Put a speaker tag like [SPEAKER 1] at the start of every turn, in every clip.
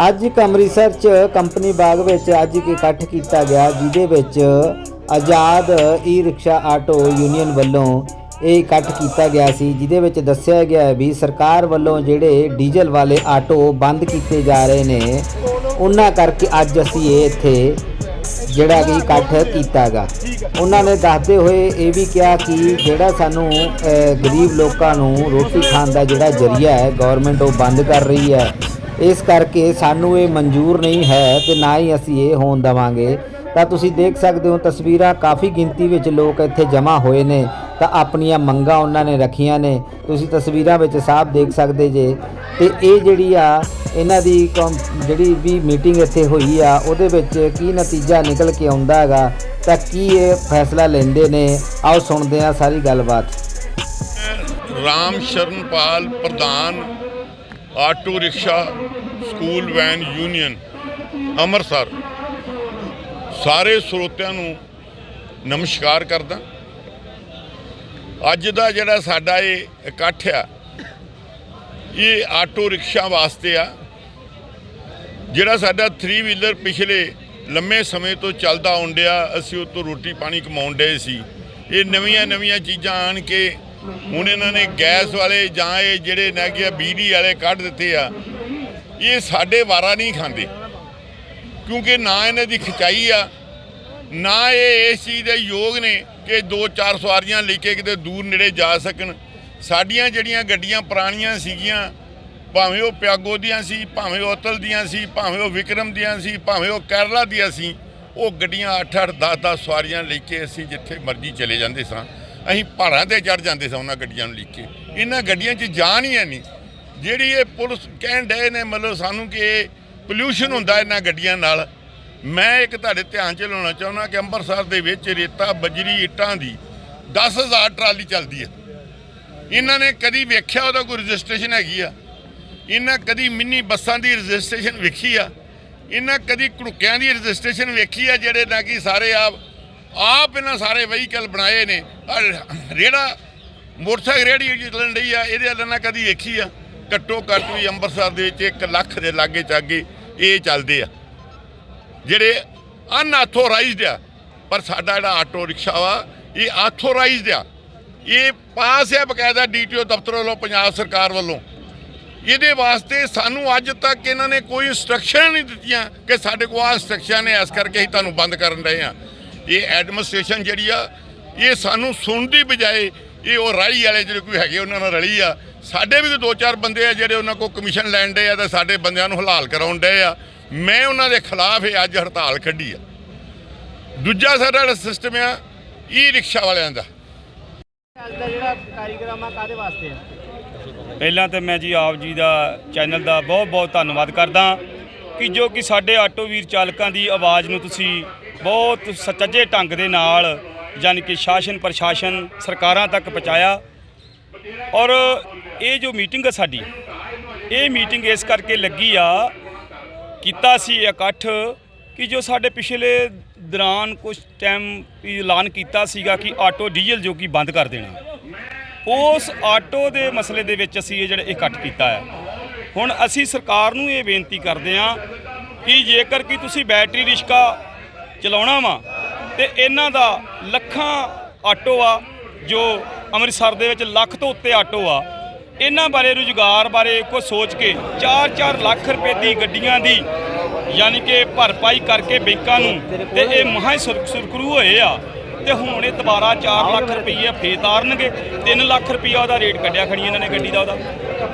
[SPEAKER 1] ਅੱਜ ਇੱਕ ਅੰਮ੍ਰਿਤਸਰ 'ਚ ਕੰਪਨੀ ਬਾਗ ਵਿੱਚ ਅੱਜ ਇੱਕ ਇਕੱਠ ਕੀਤਾ ਗਿਆ, ਜਿਹਦੇ ਵਿੱਚ Azad e rickshaw auto union ਵੱਲੋਂ ਇਹ ਇਕੱਠ ਕੀਤਾ ਗਿਆ ਸੀ, ਜਿਹਦੇ ਵਿੱਚ ਦੱਸਿਆ ਗਿਆ ਹੈ ਵੀ ਸਰਕਾਰ ਵੱਲੋਂ ਜਿਹੜੇ ਡੀਜ਼ਲ ਵਾਲੇ ਆਟੋ ਬੰਦ ਕੀਤੇ ਜਾ ਰਹੇ ਨੇ, ਉਹਨਾਂ ਕਰਕੇ ਅੱਜ ਅਸੀਂ ਇਹ ਇੱਥੇ ਜਿਹੜਾ ਕਿ ਇਕੱਠ ਕੀਤਾਗਾ ਉਹਨਾਂ ਨੇ ਦੱਸਦੇ ਹੋਏ ਇਹ ਵੀ ਕਿਹਾ ਕਿ ਜਿਹੜਾ ਸਾਨੂੰ ਗਰੀਬ ਲੋਕਾਂ ਨੂੰ ਰੋਟੀ ਖਾਣ ਦਾ ਜਿਹੜਾ ਜਰੀਆ ਹੈ ਗਵਰਨਮੈਂਟ ਉਹ ਬੰਦ ਕਰ ਰਹੀ ਹੈ। ਇਸ ਕਰਕੇ ਸਾਨੂੰ ਇਹ ਮਨਜ਼ੂਰ ਨਹੀਂ ਹੈ ਤੇ ਨਾ ਹੀ ਅਸੀਂ ਇਹ ਹੋਣ ਦੇਵਾਂਗੇ। ਤਾਂ ਤੁਸੀਂ ਦੇਖ ਸਕਦੇ ਹੋ, ਤਸਵੀਰਾਂ ਕਾਫੀ ਗਿਣਤੀ ਵਿੱਚ ਲੋਕ ਇੱਥੇ ਜਮ੍ਹਾਂ ਹੋਏ ਨੇ। ਤਾਂ ਆਪਣੀਆਂ ਮੰਗਾਂ ਉਹਨਾਂ ਨੇ ਰੱਖੀਆਂ ਨੇ। ਤੁਸੀਂ ਤਸਵੀਰਾਂ ਵਿੱਚ ਸਾਫ਼ ਦੇਖ ਸਕਦੇ ਜੇ। ਤੇ ਇਹ ਜਿਹੜੀ ਆ, ਇਹਨਾਂ ਦੀ ਕੌਮ- ਜਿਹੜੀ ਵੀ ਮੀਟਿੰਗ ਇੱਥੇ ਹੋਈ ਆ, ਉਹਦੇ ਵਿੱਚ ਕੀ ਨਤੀਜਾ ਨਿਕਲ ਕੇ ਆਉਂਦਾ ਹੈਗਾ, ਤਾਂ ਕੀ ਇਹ ਫੈਸਲਾ ਲੈਂਦੇ ਨੇ? ਆਓ ਸੁਣਦੇ ਆ ਸਾਰੀ ਗੱਲਬਾਤ।
[SPEAKER 2] ਰਾਮ ਸ਼ਰਨਪਾਲ ਪ੍ਰਧਾਨ auto rickshaw school van union, Amritsar. ਸਾਰੇ ਸਰੋਤਿਆਂ ਨੂੰ ਨਮਸਕਾਰ ਕਰਦਾ। ਅੱਜ ਦਾ ਜਿਹੜਾ ਸਾਡਾ ਇਹ ਇਕੱਠ ਆ, ਇਹ ਆਟੋ ਰਿਕਸ਼ਾ ਵਾਸਤੇ ਆ, ਜਿਹੜਾ ਸਾਡਾ 3 ਵੀਲਰ ਪਿਛਲੇ ਲੰਮੇ ਸਮੇਂ ਤੋਂ ਚੱਲਦਾ ਆਉਂਦਿਆ ਅਸੀਂ ਉਹ ਤੋਂ ਰੋਟੀ ਪਾਣੀ ਕਮਾਉਣ ਡਏ ਸੀ। ਇਹ ਨਵੀਆਂ ਨਵੀਆਂ ਚੀਜ਼ਾਂ ਆਣ ਕੇ ਹੁਣ ਇਹਨਾਂ ਨੇ ਗੈਸ ਵਾਲੇ ਜਾਂ ਇਹ ਜਿਹੜੇ ਨੈਗੇ ਆ, ਬਿਜਲੀ ਵਾਲੇ ਕੱਢ ਦਿੱਤੇ ਆ। ਇਹ ਸਾਡੇ ਵਾਰਾ ਨਹੀਂ ਖਾਂਦੇ। ਕਿਉਂਕਿ ਨਾ ਇਹਨਾਂ ਦੀ ਖਿਚਾਈ ਆ, ਨਾ ਇਹ ਇਸ ਚੀਜ਼ ਦੇ ਯੋਗ ਨੇ ਕਿ ਦੋ ਚਾਰ ਸਵਾਰੀਆਂ ਲੈ ਕੇ ਕਿਤੇ ਦੂਰ ਨੇੜੇ ਜਾ ਸਕਣ। ਸਾਡੀਆਂ ਜਿਹੜੀਆਂ ਗੱਡੀਆਂ ਪੁਰਾਣੀਆਂ ਸੀਗੀਆਂ, ਭਾਵੇਂ ਉਹ ਪਿਆਗੋ ਦੀਆਂ ਸੀ, ਭਾਵੇਂ ਉਹ ਅਤਲ ਦੀਆਂ ਸੀ, ਭਾਵੇਂ ਉਹ ਵਿਕਰਮ ਦੀਆਂ ਸੀ, ਭਾਵੇਂ ਉਹ ਕੇਰਲਾ ਦੀਆਂ ਸੀ, ਉਹ ਗੱਡੀਆਂ 8-8 10-10 ਸਵਾਰੀਆਂ ਲੈ ਕੇ ਅਸੀਂ ਜਿੱਥੇ ਮਰਜ਼ੀ ਚਲੇ ਜਾਂਦੇ ਸਾਂ। ਅਸੀਂ ਪਹਾੜਾਂ ਤੇ ਚੜ ਜਾਂਦੇ ਸਾਂ ਉਹਨਾਂ ਗੱਡੀਆਂ ਨੂੰ ਲਿਖ ਕੇ। ਇਹਨਾਂ ਗੱਡੀਆਂ 'ਚ ਜਾਨ ਹੀ ਹੈ ਨਹੀਂ। ਜਿਹੜੀ ਇਹ ਪੁਲਿਸ ਕਹਿਣ ਡਏ ਨੇ, ਮਤਲਬ ਸਾਨੂੰ ਕਿ ਇਹ ਪੋਲਿਊਸ਼ਨ ਹੁੰਦਾ ਇਹਨਾਂ ਗੱਡੀਆਂ ਨਾਲ। ਮੈਂ ਇੱਕ ਤੁਹਾਡੇ ਧਿਆਨ 'ਚ ਲਾਉਣਾ ਚਾਹੁੰਦਾ ਕਿ ਅੰਮ੍ਰਿਤਸਰ ਦੇ ਵਿੱਚ ਰੇਤਾ, ਬਜਰੀ, ਇੱਟਾਂ ਦੀ 10000 ਟਰਾਲੀ ਚੱਲਦੀ ਹੈ। ਇਹਨਾਂ ਨੇ ਕਦੀ ਵੇਖਿਆ ਉਹਦਾ ਕੋਈ ਰਜਿਸਟ੍ਰੇਸ਼ਨ ਹੈਗੀ ਆ? ਇਹਨਾਂ ਕਦੀ ਮਿੰਨੀ ਬੱਸਾਂ ਦੀ ਰਜਿਸਟ੍ਰੇਸ਼ਨ ਵੇਖੀ ਆ? ਇਹਨਾਂ ਕਦੀ ਘੜੁੱਕਿਆਂ ਦੀ ਰਜਿਸਟ੍ਰੇਸ਼ਨ ਵੇਖੀ ਆ, ਜਿਹੜੇ ਨਾ ਕਿ ਸਾਰੇ ਆਪ ਆਪ ਇਹਨਾਂ ਸਾਰੇ ਵਹੀਕਲ ਬਣਾਏ ਨੇ। ਆਹ ਰੇੜਾ, ਮੋਟਰਸਾਈਕਲ ਰੇੜੀ ਜਿਹੜੀ ਚੱਲਣ ਰਹੀ ਆ, ਇਹਦੇ ਵੱਲ ਨਾ ਕਦੀ ਵੇਖੀ ਆ? ਘੱਟੋ ਘੱਟ ਵੀ ਅੰਮ੍ਰਿਤਸਰ ਦੇ ਵਿੱਚ 1 ਲੱਖ ਦੇ ਲਾਗੇ ਚਾਗੇ ਇਹ ਚੱਲਦੇ ਆ। ਜਿਹੜੇ ਅਨਆਥੋਰਾਈਜ਼ਡ ਆ, ਪਰ ਸਾਡਾ ਜਿਹੜਾ ਆਟੋ ਰਿਕਸ਼ਾ ਵਾ, ਇਹ ਆਥੋਰਾਈਜ਼ਡ ਆ। ਇਹ ਪਾਸ ਹੈ ਬਕਾਇਦਾ ਡੀਟੀਓ ਦਫ਼ਤਰ ਵੱਲੋਂ, ਪੰਜਾਬ ਸਰਕਾਰ ਵੱਲੋਂ। ਇਹਦੇ ਵਾਸਤੇ ਸਾਨੂੰ ਅੱਜ ਤੱਕ ਇਹਨਾਂ ਨੇ ਕੋਈ ਇਨਸਟਰਕਸ਼ਨ ਨਹੀਂ ਦਿੱਤੀਆਂ ਕਿ ਸਾਡੇ ਕੋਲ ਆਹ ਇਨਸਟਰਕਸ਼ਨ ਨੇ, ਇਸ ਕਰਕੇ ਅਸੀਂ ਤੁਹਾਨੂੰ ਬੰਦ ਕਰਨ ਰਹੇ ਆ। ਇਹ ਐਡਮਿਨਿਸਟ੍ਰੇਸ਼ਨ ਜਿਹੜੀ ਆ, ਇਹ ਸਾਨੂੰ ਸੁਣਨ ਦੀ ਬਜਾਏ ਇਹ ਉਹ ਰਾਈ ਵਾਲੇ ਜਿਹੜੇ ਕੋਈ ਹੈਗੇ ਉਹਨਾਂ ਨਾਲ ਰਲੀ ਆ। ਸਾਡੇ ਵੀ ਦੋ ਚਾਰ ਬੰਦੇ ਆ ਜਿਹੜੇ ਉਹਨਾਂ ਕੋਲ ਕਮਿਸ਼ਨ ਲੈਣ ਦੇ ਆ ਤੇ ਸਾਡੇ ਬੰਦਿਆਂ ਨੂੰ ਹਲਾਲ ਕਰਾਉਣ ਦੇ ਆ। ਮੈਂ ਉਹਨਾਂ ਦੇ ਖਿਲਾਫ ਇਹ ਅੱਜ ਹੜਤਾਲ ਕੱਢੀ ਆ। ਦੂਜਾ ਸਾਡਾ ਜਿਹੜਾ ਸਿਸਟਮ ਆ ਈ ਰਿਕਸ਼ਾ ਵਾਲਿਆਂ ਦਾ।
[SPEAKER 3] ਜਿਹੜਾ ਕਾਰੀਗਰਾਮ ਕਾਦੇ ਵਾਸਤੇ ਆ
[SPEAKER 4] ਪਹਿਲਾਂ ਤਾਂ ਮੈਂ ਜੀ ਆਪ ਜੀ ਦਾ ਚੈਨਲ ਦਾ ਬਹੁਤ ਬਹੁਤ ਧੰਨਵਾਦ ਕਰਦਾ ਕਿ ਜੋ ਕਿ ਸਾਡੇ ਆਟੋ ਵੀਰ ਚਾਲਕਾਂ ਦੀ ਆਵਾਜ਼ ਨੂੰ ਤੁਸੀਂ ਬਹੁਤ ਸੁਚੱਜੇ ਢੰਗ ਦੇ ਨਾਲ ਯਾਨੀ ਕਿ ਸ਼ਾਸਨ ਪ੍ਰਸ਼ਾਸਨ ਸਰਕਾਰਾਂ ਤੱਕ ਪਹੁੰਚਾਇਆ। ਔਰ ਇਹ ਜੋ ਮੀਟਿੰਗ ਹੈ ਸਾਡੀ, ਇਹ ਮੀਟਿੰਗ ਇਸ ਕਰਕੇ ਲੱਗੀ ਆ, ਕੀਤਾ ਸੀ ਇਕੱਠ ਕਿ ਜੋ ਸਾਡੇ ਪਿਛਲੇ ਦੌਰਾਨ ਕੁਝ ਟਾਈਮ ਵੀ ਐਲਾਨ ਕੀਤਾ ਸੀਗਾ ਕਿ ਆਟੋ ਡੀਜ਼ਲ ਜੋ ਕਿ ਬੰਦ ਕਰ ਦੇਣਾ। ਉਸ ਆਟੋ ਦੇ ਮਸਲੇ ਦੇ ਵਿੱਚ ਅਸੀਂ ਇਹ ਜਿਹੜਾ ਇਕੱਠ ਕੀਤਾ ਹੈ। ਹੁਣ ਅਸੀਂ ਸਰਕਾਰ ਨੂੰ ਇਹ ਬੇਨਤੀ ਕਰਦੇ ਹਾਂ ਕਿ ਜੇਕਰ ਕਿ ਤੁਸੀਂ ਬੈਟਰੀ ਰਿਸ਼ਕਾ ਚਲਾਉਣਾ ਵਾ। ਤੇ ਇਹਨਾਂ ਦਾ ਲੱਖਾਂ ਆਟੋ ਆ, ਜੋ ਅੰਮ੍ਰਿਤਸਰ ਦੇ ਵਿੱਚ ਲੱਖ ਤੋਂ ਉੱਤੇ ਆਟੋ ਆ। ਇਹਨਾਂ ਬਾਰੇ ਰੁਜ਼ਗਾਰ ਬਾਰੇ ਕੁਝ ਸੋਚ ਕੇ 4-4 ਲੱਖ ਰੁਪਏ ਦੀ ਗੱਡੀਆਂ ਦੀ ਯਾਨੀ ਕਿ ਭਰਪਾਈ ਕਰਕੇ ਬੈਂਕਾਂ ਨੂੰ ਤੇ ਇਹ ਮਹਾਂ ਹੀ ਸੁਰਖਰੂ ਹੋਏ ਆ। ਤੇ ਹੁਣ ਇਹ ਦੁਬਾਰਾ 4 ਲੱਖ ਰੁਪਏ ਫੇਰ ਤਾਰਨਗੇ 3 ਲੱਖ ਰੁਪਏ ਉਹਦਾ ਰੇਟ ਕੱਢਿਆ ਖਣੀ ਇਹਨਾਂ ਨੇ ਗੱਡੀ ਦਾ ਉਹਦਾ।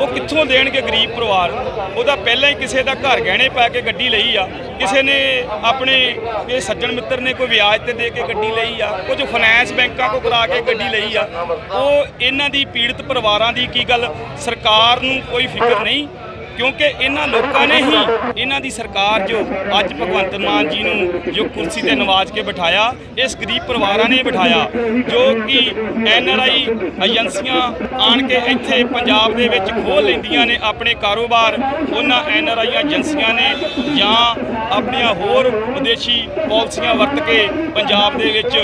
[SPEAKER 4] ਉਹ ਕਿੱਥੋਂ ਦੇਣਗੇ ਗਰੀਬ ਪਰਿਵਾਰ? ਉਹਦਾ ਪਹਿਲਾਂ ਹੀ ਕਿਸੇ ਦਾ ਘਰ ਗਹਿਣੇ ਪਾ ਕੇ ਗੱਡੀ ਲਈ ਆ। ਕਿਸੇ ਨੇ ਆਪਣੇ ਇਹ ਸੱਜਣ ਮਿੱਤਰ ਨੇ ਕੋਈ ਵਿਆਜ ਤੇ ਦੇ ਕੇ ਗੱਡੀ ਲਈ ਆ ਕੁਝ ਫਾਈਨੈਂਸ ਬੈਂਕਾਂ ਕੋ ਕਰਾ ਕੇ ਗੱਡੀ ਲਈ ਆ। ਉਹ ਇਹਨਾਂ ਦੀ ਪੀੜਤ ਪਰਿਵਾਰਾਂ ਦੀ ਕੀ ਗੱਲ? ਸਰਕਾਰ ਨੂੰ ਕੋਈ ਫਿਕਰ ਨਹੀਂ? ਕਿਉਂਕਿ ਇਹਨਾਂ ਲੋਕਾਂ ਨੇ ਹੀ ਇਹਨਾਂ ਦੀ ਸਰਕਾਰ ਜੋ ਅੱਜ ਭਗਵੰਤ ਮਾਨ ਜੀ ਨੂੰ ਜੋ ਕੁਰਸੀ ਤੇ ਨਵਾਜ ਕੇ ਬਿਠਾਇਆ, ਇਸ ਗਰੀਬ ਪਰਿਵਾਰਾਂ ਨੇ ਬਿਠਾਇਆ, ਜੋ ਕਿ ਐਨ ਆਰ ਆਈ ਏਜੰਸੀਆਂ ਆਣ ਕੇ ਇੱਥੇ ਪੰਜਾਬ ਦੇ ਵਿੱਚ ਖੋਲ ਲੈਂਦੀਆਂ ਨੇ ਆਪਣੇ ਕਾਰੋਬਾਰ, ਉਹਨਾਂ ਐਨ ਆਰ ਆਈ ਏਜੰਸੀਆਂ ਨੇ ਜਾਂ ਆਪਣੀਆਂ ਹੋਰ ਵਿਦੇਸ਼ੀ ਪਾਲਿਸੀਆਂ ਵਰਤ ਕੇ ਪੰਜਾਬ ਦੇ ਵਿੱਚ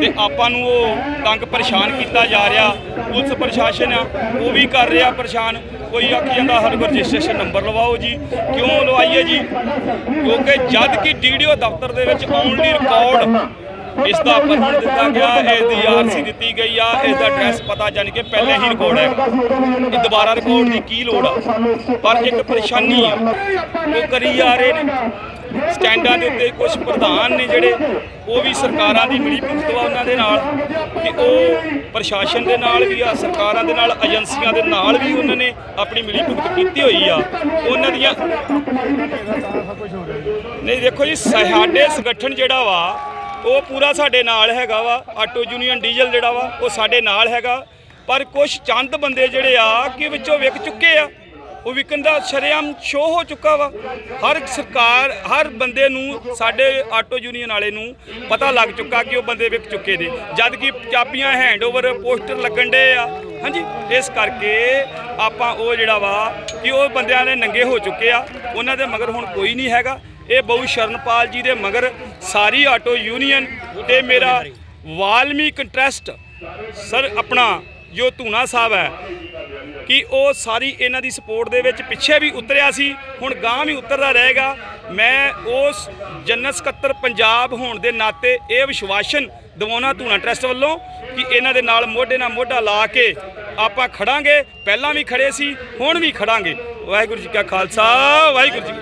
[SPEAKER 4] ਤੇ ਆਪਾਂ ਨੂੰ ਉਹ ਤੰਗ ਪਰੇਸ਼ਾਨ ਕੀਤਾ ਜਾ ਰਿਹਾ, ਪੁਲਿਸ ਪ੍ਰਸ਼ਾਸਨ ਆ ਉਹ ਵੀ ਕਰ ਰਿਹਾ ਪਰੇਸ਼ਾਨ ਕੋਈ ਆਖੀ ਜਾਂਦਾ ਸਾਡੇ ਰਜਿਸਟ੍ਰੇਸ਼ਨ ਨੰਬਰ ਲਵਾਓ ਜੀ। ਕਿਉਂ ਲਵਾਈਏ ਜੀ? ਕਿਉਂਕਿ ਜਦ ਕਿ ਡੀਡੀਓ ਦਫ਼ਤਰ ਦੇ ਵਿੱਚ ਓਨਲੀ ਰਿਕਾਰਡ ਇਸ ਦਾ ਪਰਮਿਟ ਦਿੱਤਾ ਗਿਆ ਇਸ ਦੀ ਆਰਸੀ ਦਿੱਤੀ ਗਈ ਆ, ਇਸ ਦਾ ਐਡਰੈਸ ਪਤਾ ਜਾਣ ਕੇ ਪਹਿਲੇ ਹੀ ਰਿਕਾਰਡ ਹੈ। ਇਹ ਦੁਬਾਰਾ ਰਿਕਾਰਡ ਦੀ ਕੀ ਲੋੜ ਆ? ਪਰ ਇੱਕ ਪਰੇਸ਼ਾਨੀ ਆ। ਉਹ ਕਰੀ ਜਾ ਰਹੇ ਨੇ। ਸਟੈਂਡਾਂ ਦੇ ਉੱਤੇ ਕੁਝ ਪ੍ਰਧਾਨ ਨੇ ਜਿਹੜੇ, ਉਹ ਵੀ ਸਰਕਾਰਾਂ ਦੀ ਮਿਲੀ ਭੁਗਤ ਵਾ ਉਹਨਾਂ ਦੇ ਨਾਲ ਕਿ ਉਹ ਪ੍ਰਸ਼ਾਸਨ ਦੇ ਨਾਲ ਵੀ ਆ, ਸਰਕਾਰਾਂ ਦੇ ਨਾਲ, ਏਜੰਸੀਆਂ ਦੇ ਨਾਲ ਵੀ ਉਹਨਾਂ ਨੇ ਆਪਣੀ ਮਿਲੀ ਭੁਗਤ ਕੀਤੀ ਹੋਈ ਆ। ਉਹਨਾਂ ਦੀਆਂ ਨਹੀਂ, ਦੇਖੋ ਜੀ ਸਾਡੇ ਸੰਗਠਨ ਜਿਹੜਾ ਵਾ, ਉਹ ਪੂਰਾ ਸਾਡੇ ਨਾਲ ਹੈਗਾ ਵਾ, ਆਟੋ ਯੂਨੀਅਨ ਡੀਜ਼ਲ ਜਿਹੜਾ ਵਾ, ਉਹ ਸਾਡੇ ਨਾਲ ਹੈਗਾ। ਪਰ ਕੁਝ ਚੰਦ ਬੰਦੇ ਜਿਹੜੇ ਆ, ਕਿ ਵਿੱਚੋਂ ਵਿਕ ਚੁੱਕੇ ਆ। ਉਹ ਵਿਕਣ ਦਾ ਸ਼ਰੇਆਮ ਸ਼ੋਅ ਹੋ ਚੁੱਕਾ ਵਾ। ਹਰ ਸਰਕਾਰ, ਹਰ ਬੰਦੇ ਨੂੰ, ਸਾਡੇ ਆਟੋ ਯੂਨੀਅਨ ਵਾਲੇ ਨੂੰ ਪਤਾ ਲੱਗ ਚੁੱਕਾ ਕਿ ਉਹ ਬੰਦੇ ਵਿਕ ਚੁੱਕੇ ਨੇ। ਜਦ ਕਿ ਚਾਬੀਆਂ ਹੈਂਡਓਵਰ ਪੋਸਟਰ ਲੱਗਣ ਡੇ ਆ। ਹਾਂਜੀ, ਇਸ ਕਰਕੇ ਆਪਾਂ ਉਹ ਜਿਹੜਾ ਵਾ ਕਿ ਉਹ ਬੰਦਿਆਂ ਨੇ ਨੰਗੇ ਹੋ ਚੁੱਕੇ ਆ। ਉਹਨਾਂ ਦੇ ਮਗਰ ਹੁਣ ਕੋਈ ਨਹੀਂ ਹੈਗਾ। ਇਹ ਬਹੁ ਸ਼ਰਨਪਾਲ ਜੀ ਦੇ ਮਗਰ ਸਾਰੀ ਆਟੋ ਯੂਨੀਅਨ ਤੇ ਮੇਰਾ ਵਾਲਮੀਕ ਇੰਟਰਸਟ। ਸਰ, ਆਪਣਾ ਜੋ ਧੂਨਾ ਸਾਹਿਬ ਹੈ ਕਿ ਉਹ ਸਾਰੀ ਇਹਨਾਂ ਦੀ ਸਪੋਰਟ ਦੇ ਵਿੱਚ ਪਿੱਛੇ ਵੀ ਉਤਰਿਆ ਸੀ, ਹੁਣ ਗਾਂ ਵੀ ਉਤਰਦਾ ਰਹੇਗਾ। ਮੈਂ ਉਸ ਜਨਰਲ ਸਕੱਤਰ ਪੰਜਾਬ ਹੋਣ ਦੇ ਨਾਤੇ ਇਹ ਵਿਸ਼ਵਾਸਨ ਦਿਵਾਉਣਾ ਧੂਣਾ ਟਰਸਟ ਵੱਲੋਂ ਕਿ ਇਹਨਾਂ ਦੇ ਨਾਲ ਮੋਢੇ ਨਾਲ ਮੋਢਾ ਲਾ ਕੇ ਆਪਾਂ ਖੜਾਂਗੇ। ਪਹਿਲਾਂ ਵੀ ਖੜੇ ਸੀ, ਹੁਣ ਵੀ ਖੜਾਂਗੇ। ਵਾਹਿਗੁਰੂ ਜੀ ਕਾ ਖਾਲਸਾ, ਵਾਹਿਗੁਰੂ ਜੀ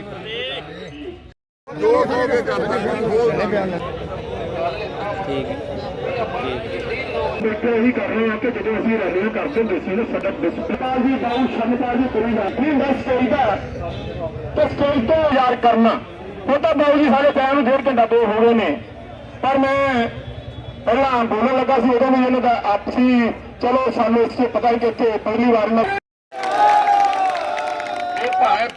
[SPEAKER 4] ਕੀ ਫਤਿਹ।
[SPEAKER 5] ਬੈਠੇ ਇਹੀ ਕਰ ਰਹੇ ਆ ਕਿ ਜਦੋਂ ਅਸੀਂ ਰੈਲੀਆਂ ਕਰਦੇ ਹੁੰਦੇ ਸੀ ਨਾ, ਸਾਡਾ ਡਿਸਪਲਿਨ ਜੀ ਬਾਉ ਸ਼ਰਮਕਾਰ ਜੀ ਕੋਈ ਨਾ ਨਹੀਂ ਹੁੰਦਾ ਸਟੇਜ ਦਾ ਤੇ ਸਟੇਜ ਤੋਂ ਯਾਰ ਕਰਨਾ। ਉਹ ਤਾਂ ਬਾਉ ਜੀ ਸਾਡੇ ਟਾਈਮ ਨੂੰ ਡੇਢ ਘੰਟਾ ਦੋ ਹੋ ਗਏ ਨੇ। ਪਰ ਮੈਂ ਪਹਿਲਾਂ ਬੋਲਣ ਲੱਗਾ ਸੀ, ਉਦੋਂ ਵੀ ਇਹਨਾਂ ਦਾ ਆਪਸੀ ਚਲੋ, ਸਾਨੂੰ ਇਸ ਤੋਂ ਪਤਾ ਹੀ ਕਿ ਇੱਥੇ ਪਹਿਲੀ ਵਾਰ ਨਾ ਇਹ ਭਾਵੇਂ